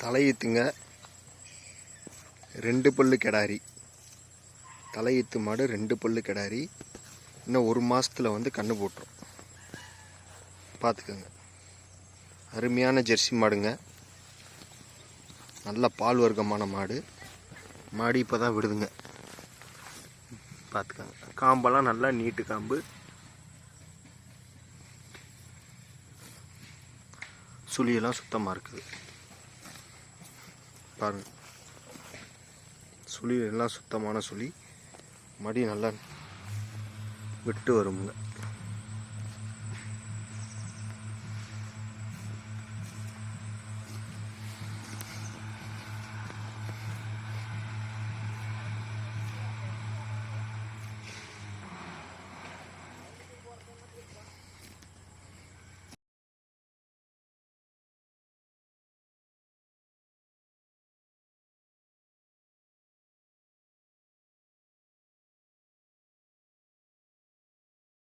தலையீத்துங்க ரெண்டு பல்லு கிடாரி. தலையீத்து மாடு ரெண்டு பல்லு கிடாரி. இன்னும் ஒரு மாதத்தில் வந்து கண்ணு போட்டுரும். பார்த்துக்கோங்க அருமையான ஜெர்சி மாடுங்க. நல்ல பால் வர்க்கமான மாடு. மாடு இப்போ தான் விடுதுங்க. பார்த்துக்கோங்க காம்பெல்லாம் நல்லா நீட்டு காம்பு. சுழியெல்லாம் சுத்தமாக இருக்குது. பாருங்கள் சுழி எல்லாம் சுத்தமான சுழி மடி நல்லா விட்டு வருங்க